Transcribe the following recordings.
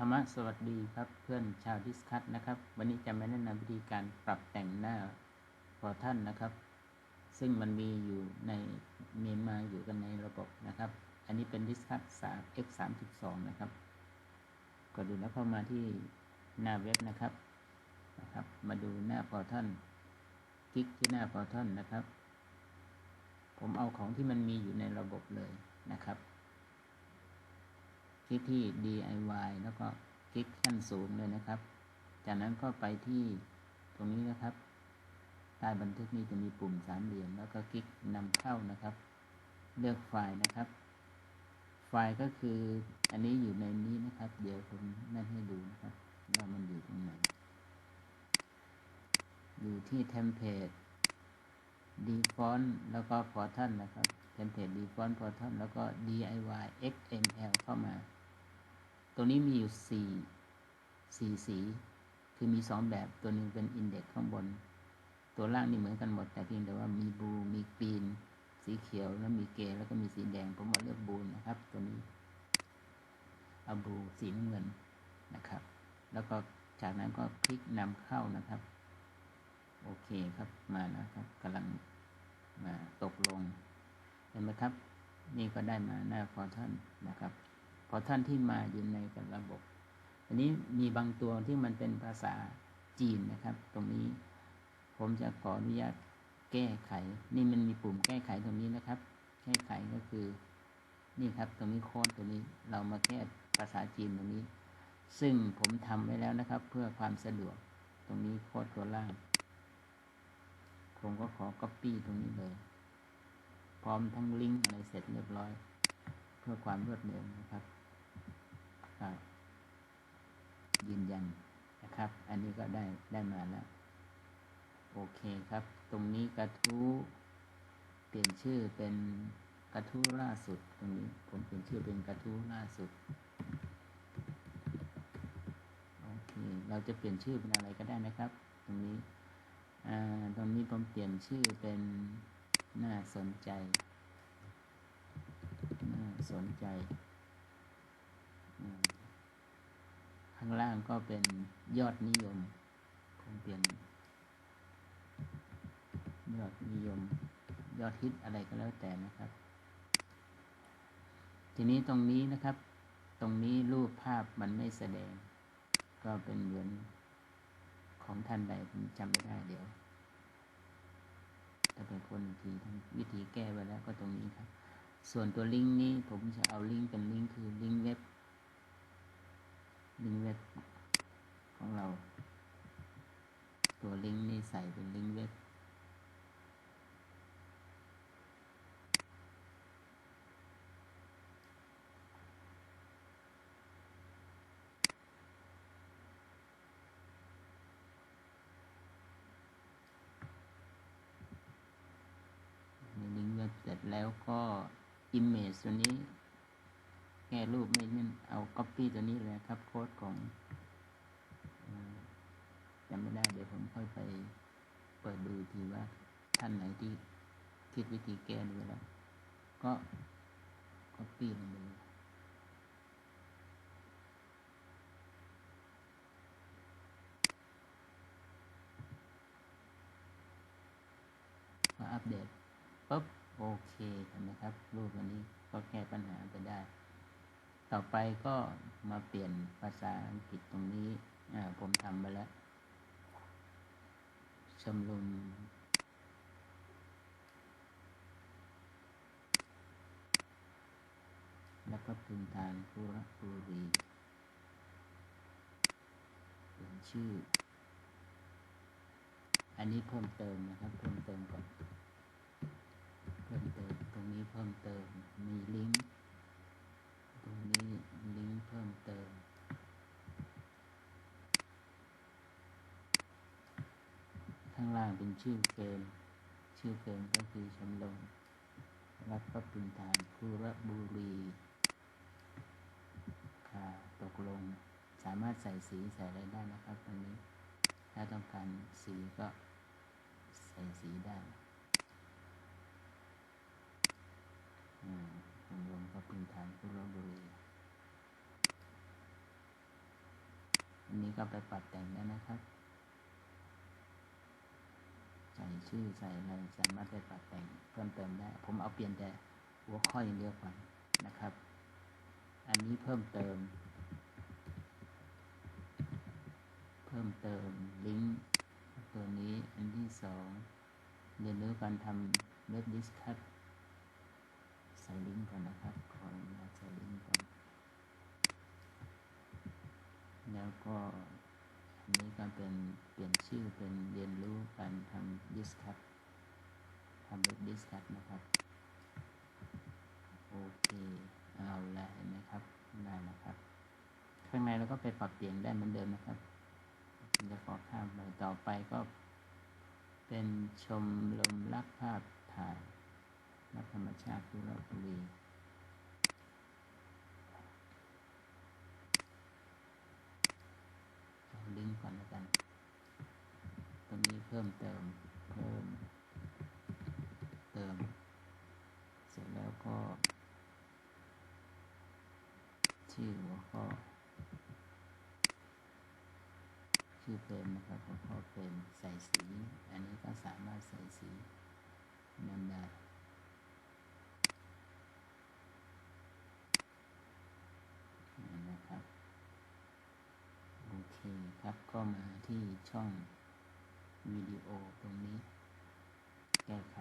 ธรรมะสวัสดีครับเพื่อนชาวดิสคัทนะครับ วันนี้จะมาแนะนำวิธีการปรับแต่งหน้าพอท่านนะครับ ซึ่งมันมีอยู่ในมีมาอยู่กันในระบบนะครับ อันนี้เป็นดิสคัท3 x 3 2นะครับก็ดูแล้วเข้ามาที่หน้าเว็บนะครับนะครับ มาดูหน้าพอท่านคลิกที่หน้าพอท่านนะครับ ผมเอาของที่มันมีอยู่ในระบบเลยนะครับ คลิกที่ DIY แล้วก็คลิกขั้นสูงเลยนะครับ จากนั้นก็ไปที่ตรงนี้นะครับ ใต้บันทึกนี้จะมีปุ่มสามเหลี่ยม แล้วก็คลิกนำเข้านะครับ เลือกไฟล์นะครับ ไฟล์ก็คืออันนี้อยู่ในนี้นะครับ เดี๋ยวผมนั่นให้ดูนะครับว่ามันอยู่ตรงไหน อยู่ที่เทมเพลต default แล้วก็ portal นะครับเทมเพลต default portal แล้วก็ DIY XML เข้ามา ตัวนี้มีอยู่สี่สี่สี คือมีสองแบบ ตัวหนึ่งเป็นอินเด็กข้างบน ตัวล่างนี่เหมือนกันหมด แต่เพียงแต่ว่ามีบูมีกรีน สีเขียวแล้วมีเกลแล้วก็มีสีแดง ผมมาเลือกบูนะครับ ตัวนี้เอาบูสีน้ำเงินนะครับ แล้วก็จากนั้นก็คลิกนำเข้านะครับ โอเคครับมานะครับกำลังมาตกลงเห็นไหมครับ นี่ก็ได้มาหน้าฟอร์ทันนะครับ พอท่านที่มาอยู่ในกับระบบ อันนี้มีบางตัวที่มันเป็นภาษาจีนนะครับ ตรงนี้ ผมจะขออนุญาตแก้ไข นี่มันมีปุ่มแก้ไขตรงนี้นะครับ แก้ไขก็คือ นี่ครับ ตรงนี้โค้ดตัวนี้ เรามาแก้ภาษาจีนตรงนี้ ซึ่งผมทำไว้แล้วนะครับ เพื่อความสะดวก ตรงนี้โค้ดตัวล่าง ผมก็ขอ Copy ตรงนี้เลย พร้อมทั้งลิงก์อะไรเสร็จเรียบร้อย เพื่อความรวดเร็วนะครับ ยืนยันนะครับ อันนี้ก็ได้ได้มาแล้ว โอเคครับ ตรงนี้กระทู้เปลี่ยนชื่อเป็นกระทู้ล่าสุด ตรงนี้ผมเปลี่ยนชื่อเป็นกระทู้ล่าสุดโอเคเราจะเปลี่ยนชื่อเป็นอะไรก็ได้นะครับ ตรงนี้ตรงนี้ผมเปลี่ยนชื่อเป็นน่าสนใจ น่าสนใจ ข้างล่างก็เป็นยอดนิยมผมเปลี่ยน ยอดนิยม ยอดฮิตอะไรก็แล้วแต่นะครับ ทีนี้ตรงนี้นะครับ ตรงนี้รูปภาพมันไม่แสดง ก็เป็นเหมือนของท่านใดผมจำไม่ได้เดี๋ยวจะเป็นคนทีทวิธีแก้ไปแล้วก็ตรงนี้ครับ ส่วนตัวลิงก์นี้ผมจะเอาลิงก์เป็นลิงก์คือลิงก์เว็บ ลิงก์เว็บของเรา ตัวลิงก์นี่ใส่เป็นลิงก์เว็บลิงก์เว็บเสร็จแล้วก็ image ตัวนี้ แก้รูปไม่นั่นเอา copy ตัวนี้เลยครับ โค้ดของจำไม่ได้เดี๋ยวผมค่อยไปเปิดดูทีว่าท่านไหนที่คิดวิธีแก้ดูแล้ว ก็ copy ลงไปเลยมาอัปเดตปุ๊บโอเคเห็นไหมครับ รูปวันนี้ก็แก้ปัญหาไปได้ ต่อไปก็มาเปลี่ยนภาษาอังกฤษตรงนี้ผมทำไปแล้วชมรมแล้วก็พึงทานภูรบุรีเปลี่ยนชื่อ อันนี้เพิ่มเติมนะครับ เพิ่มเติมก่อน เพิ่มเติม ตรงนี้เพิ่มเติม มีลิงก์ รงนี้ลิงก์เพิ่มเติม ข้างล่างเป็นชื่อเฟรมชื่อเฟรมก็คือชมรมรับพระปิณฐานคูระบุรีค่ะตกลงสามารถใส่สีใส่อะไรได้นะครับตรงนี้ ถ้าต้องการสีก็ใส่สีได้ ชมรมพระปิณฐานคูระบุรีอันนี้ก็ไปปรับแต่งได้นะครับ ใส่ชื่อใส่อะไรสามารถไปปรับแต่งเพิ่มเติมได้ ผมเอาเปลี่ยนแต่หัวข้ออย่างเดียวก่อนนะครับ อันนี้เพิ่มเติม เพิ่มเติมลิงก์ตัวนี้อันที่สองเรียนรู้การทำเว็บดิสคัท ใส่ลิงก์ก่อนนะครับ ขออนุญาตใส่ลิงก์ก่อน แล้วก็อันนี้ก็เป็นเปลี่ยนชื่อเป็นเรียนรู้การทำดิสคัททำเว็บดิสคัทนะครับ โอเคเอาละเห็นไหมครับได้นะครับ ข้างในเราก็ไปปรับเปลี่ยนได้เหมือนเดิมนะครับจะขอข้ามไปต่อไปก็เป็นชมลมรักภาพถ่าย รักธรรมชาติทุรบุรีเอาลิงก์ก่อนแล้วกัน ตรงนี้เพิ่มเติม เพิ่ม เติม เสร็จแล้วก็ ชื่อหัวข้อ ชื่อเฟรมนะครับหัวข้อเฟรมใส่สี อันนี้ก็สามารถใส่สีนั่นได้นั่นนะครับ โอ คครับ ก็มาที่ช่องวิดีโอตรงนี้ แก้ไข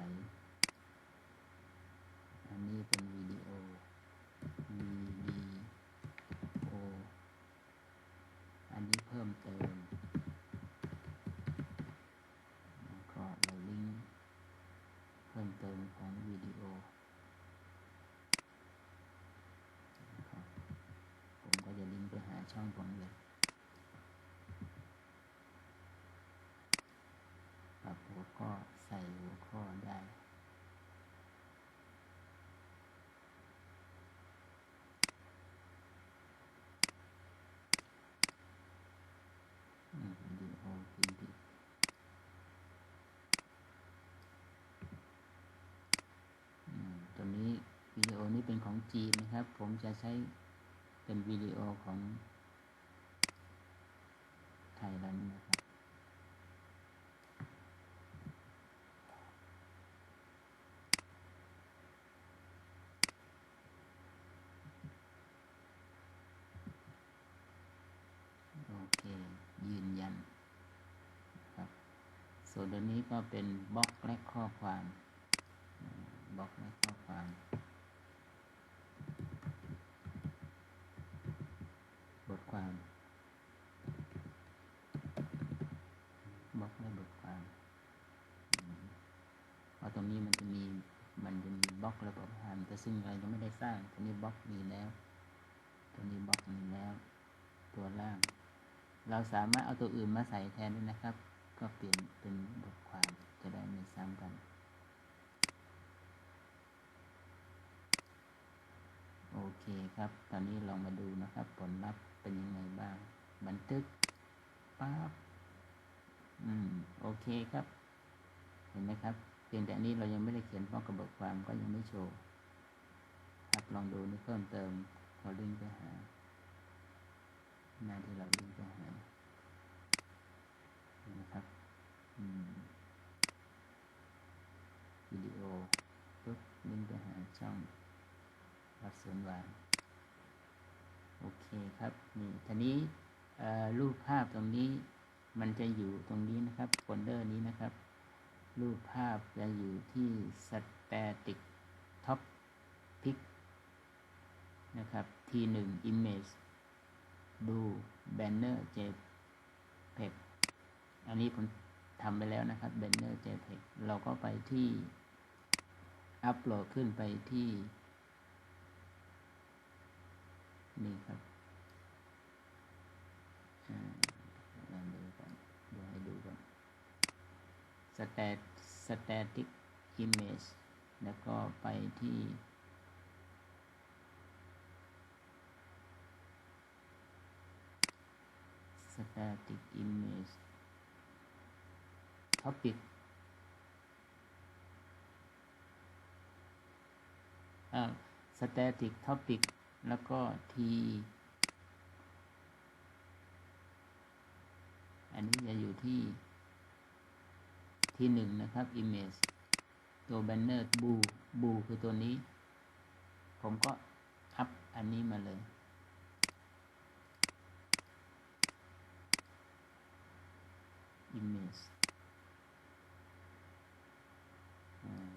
อันนี้เป็นวิดีโอวิดีโอ อันนี้เพิ่มเติม แล้วก็เราลิงก์เพิ่มเติมของวิดีโอนะครับผมก็จะลิงก์ไปหาช่องผมเลย ปรับหัวข้อใส่หัวข้อได้ อืมวิดีโอพิมพ์ผิดอืมตัวนี้วิดีโอนี้เป็นของ จีนนะครับ ผมจะใช้เป็นวิดีโอของไทยแล้วนะครับ โอเค ยืนยันครับ ส่วนตัวนี้ก็เป็นบล็อกและข้อความบล็อกและข้อความ บท ความบล็อกและบทความอืมเพราะตรงนี้มันจะมีมันจะมีบล็อกและบทความแต่ซึ่งเรายังไม่ได้สร้างตัวนี้บล็อกมีแล้ว ตัวนี้บล็อกมีแล้ว ตัวล่าง เราสามารถเอาตัวอื่นมาใส่แทนด้วยนะครับ ก็เปลี่ยนเป็นบทความจะได้ไม่ซ้ำกันโอเคครับ ตอนนี้ลองมาดูนะครับ ผลลัพธ์ เป็นยังไงบ้าง บันทึกปั๊บอืม โอเคครับ เห็นไหมครับ เพียงแต่นี้เรายังไม่ได้เขียนพร้อมกับบทความก็ยังไม่โชว์ ครับลองดูนี่เพิ่มเติมขอลิงก์ไปหาหน้าที่เราลิงก์ไปหาเห็นะครับ อืมวิดีโอปุ๊บลิงก์ไปหาช่องวัดสวนวาน คครับนี่ทีนี้รูปภาพตรงนี้มันจะอยู่ตรงนี้นะครับโฟลเดอร์นี้นะครับ รูปภาพจะอยู่ที่ static topic นะครับ t1 image ดู banner jpeg อันนี้ผมทำไปแล้วนะครับ banner jpeg เราก็ไปที่อัปโหลดขึ้นไปที่ นี่ครับอ่าลองดูก่อนดูให้ดูก่อน stat static image แล้วก็ไปที่ static image topic อ่า static topic แล้วก็ t อันนี้จะอยู่ที่ ที่หนึ่งนะครับ image ตัว banner บูบูคือตัวนี้ ผมก็อัพอันนี้มาเลย image อ่า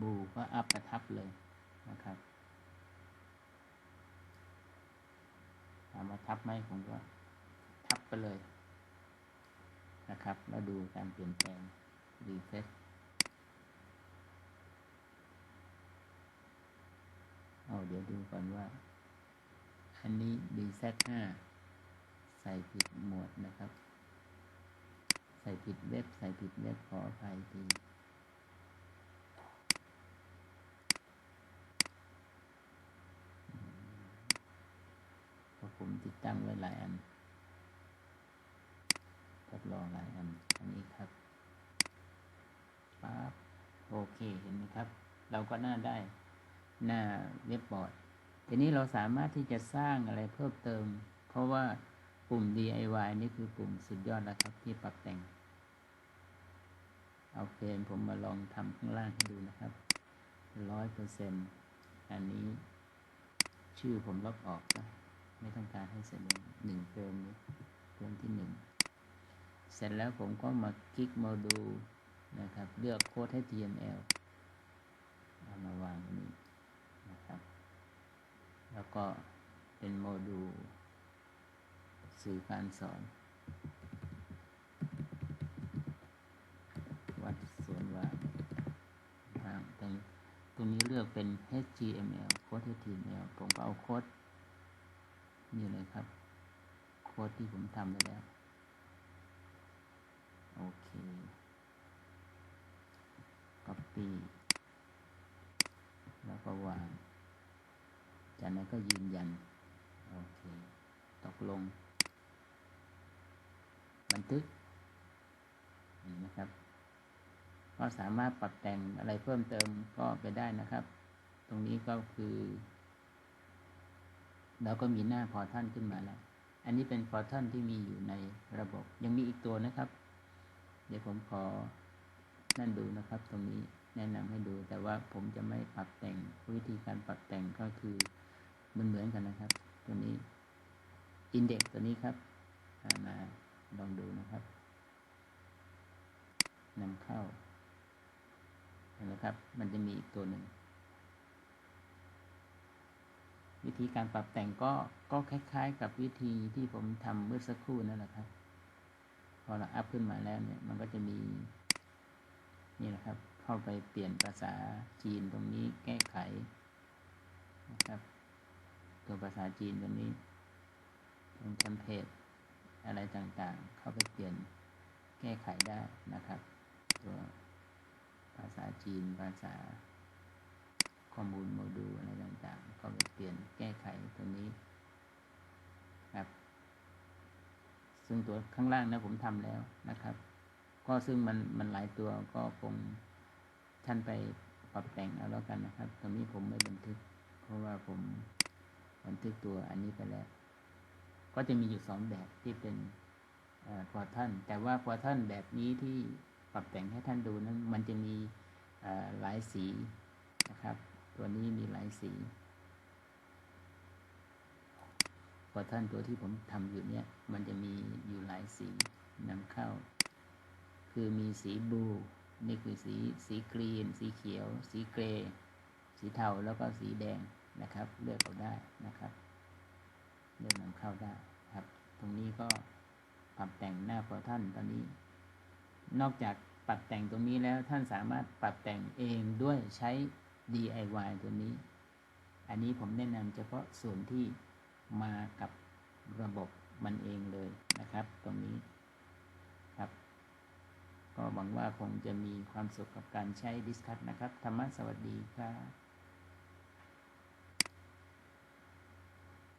บูก็อัพประทับเลยนะครับถามว่าทับไหมผมก็ทับไปเลย นะครับแล้วดูการเปลี่ยนแปลงรีเฟซเอาเดี๋ยวดูก่อนว่า อันนี้ DZ5 ใส่ผิดหมวดนะครับ ใส่ผิดเว็บ ใส่ผิดเว็บขออภัยทีเพราะผมติดตั้งไว้หลายอัน ลองหลายอันอันนี้ครับปั๊บโอเคเห็นไหมครับ เราก็น่าได้หน้าเว็บบอร์ดทีนี้เราสามารถที่จะสร้างอะไรเพิ่มเติม เพราะว่าปุ่ม DIY นี่คือปุ่มสุดยอดแล้วครับที่ปรับแต่ง เอาเฟรมผมมาลองทำข้างล่างให้ดูนะครับร้อยเปอร์เซ็นอันนี้ชื่อผมลบออกนะไม่ต้องการให้แสดงหนึ่งเฟรมนี้เฟรมที่หนึ่ง เสร็จแล้วผมก็มาคลิกโมดูลนะครับ เลือกโค้ด HTML เอามาวางนี้นะครับ แล้วก็เป็นโมดูลสื่อการสอน วัดสวนว่างวางตรงตรงนี้เลือกเป็น HTML โค้ด HTML ผมก็เอาโค้ดนี่เลยครับ โค้ดที่ผมทำไปแล้ว โอเค copy แล้วก็วาง จากนั้นก็ยืนยัน โอเค ตกลง บันทึกเห็นนะครับ ก็สามารถปรับแต่งอะไรเพิ่มเติมก็ไปได้นะครับ ตรงนี้ก็คือเราก็มีหน้าพอท่านขึ้นมาแล้ว อันนี้เป็นพอท่านที่มีอยู่ในระบบ ยังมีอีกตัวนะครับ เดี๋ยวผมขอนั่นดูนะครับ ตรงนี้แนะนำให้ดู แต่ว่าผมจะไม่ปรับแต่งวิธีการปรับแต่งก็คือมันเหมือนกันนะครับ ตัวนี้อินเด็กตัวนี้ครับมาลองดูนะครับนำเข้าเห็นไหมครับ มันจะมีอีกตัวหนึ่ง วิธีการปรับแต่งก็ก็คล้ายๆ กับวิธีที่ผมทำเมื่อสักครู่นั่นแหละครับ พอเราอัพขึ้นมาแล้วเนี่ย มันก็จะมี นี่นะครับ เข้าไปเปลี่ยนภาษาจีนตรงนี้แก้ไขนะครับ ตัวภาษาจีนตรงนี้ ตรงเทมเพลตอะไรต่างๆ เข้าไปเปลี่ยนแก้ไขได้นะครับ ตัวภาษาจีนภาษาข้อมูลโมดูลอะไรต่างๆเข้าไปเปลี่ยนแก้ไขตรงนี้ครับ ซึ่งตัวข้างล่างนะผมทำแล้วนะครับ ก็ซึ่งมันมันหลายตัวก็คงท่านไปปรับแต่งเอาแล้วกันนะครับ ตรงนี้ผมไม่บันทึก เพราะว่าผมบันทึกตัวอันนี้ไปแล้ว ก็จะมีอยู่สองแบบที่เป็นพอท่าน แต่ว่าพอท่านแบบนี้ที่ปรับแต่งให้ท่านดูนั้น มันจะมีหลายสีนะครับ ตัวนี้มีหลายสี พอท่านตัวที่ผมทำอยู่เนี่ย มันจะมีอยู่หลายสีนำเข้า คือมีสีบลูนี่คือสีสีกรีน สีเขียว สีเกรย์สีเทาแล้วก็สีแดงนะครับ เลือกเอาได้นะครับ เลือกนำเข้าได้ครับ ตรงนี้ก็ปรับแต่งหน้าพอท่านตอนนี้ นอกจากปรับแต่งตรงนี้แล้วท่านสามารถปรับแต่งเองด้วยใช้ DIY ตัวนี้ อันนี้ผมแนะนำเฉพาะส่วนที่ มากับระบบมันเองเลยนะครับ ตรงนี้ครับ ก็หวังว่าคงจะมีความสุขกับการใช้ดิสคัทนะครับ ธรรมะสวัสดีครับ